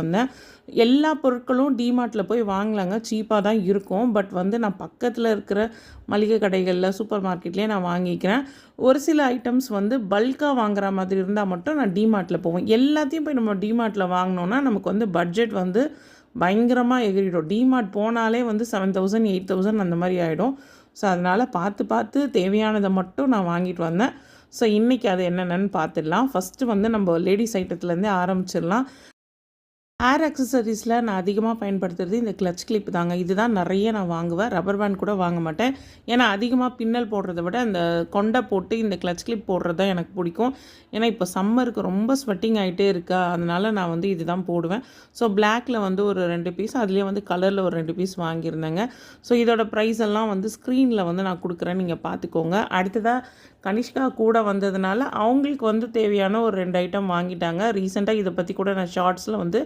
வந்தேன். எல்லா பொருட்களும் டிமார்ட்டில் போய் வாங்கலாங்க. சீப்பாக தான் இருக்கும். பட் வந்து நான் பக்கத்தில் இருக்கிற மளிகை கடைகளில் சூப்பர் மார்க்கெட்லேயே நான் வாங்கிக்கிறேன். ஒரு சில ஐட்டம்ஸ் வந்து பல்காக வாங்குற மாதிரி இருந்தால் மட்டும் நான் டிமார்ட்டில் போவேன். எல்லாத்தையும் போய் நம்ம டிமார்ட்டில் வாங்கினோன்னா நமக்கு வந்து பட்ஜெட் வந்து பயங்கரமாக எகிரிடும். டிமார்ட் போனாலே வந்து செவன் தௌசண்ட் எயிட் தௌசண்ட் அந்த மாதிரி ஆகிடும் ஸோ அதனால் பார்த்து பார்த்து தேவையானதை மட்டும் நான் வாங்கிட்டு வந்தேன். ஸோ இன்றைக்கி அது என்னென்னு பார்த்துடலாம். ஃபஸ்ட்டு வந்து நம்ம லேடிஸ் ஐட்டத்துலேருந்தே ஆரம்பிச்சிடலாம். ஹேர் அக்சசரிஸில் நான் அதிகமாக பயன்படுத்துறது இந்த கிளச் கிளிப் தாங்க. இதுதான் நிறைய நான் வாங்குவேன். ரப்பர் பேண்ட் கூட வாங்க மாட்டேன். ஏன்னா அதிகமாக பின்னல் போடுறத விட அந்த கொண்டை போட்டு இந்த கிளச் கிளிப் போடுறது தான் எனக்கு பிடிக்கும். ஏன்னா இப்போ சம்மருக்கு ரொம்ப ஸ்வெட்டிங் ஆகிட்டே இருக்கா. அதனால் நான் வந்து இது தான் போடுவேன் ஸோ பிளாக்கில் வந்து ஒரு ரெண்டு பீஸ் அதுலேயே வந்து கலரில் ஒரு ரெண்டு பீஸ் வாங்கியிருந்தேங்க. ஸோ இதோட ப்ரைஸ் எல்லாம் வந்து ஸ்க்ரீனில் வந்து நான் கொடுக்குறேன். நீங்கள் பார்த்துக்கோங்க அடுத்ததாக கனிஷ்கா கூட வந்ததுனால அவங்களுக்கு வந்து தேவையான ஒரு ரெண்டு ஐட்டம் வாங்கிட்டாங்க. ரீசெண்டாக இதை பற்றி கூட நான் ஷார்ட்ஸில் வந்து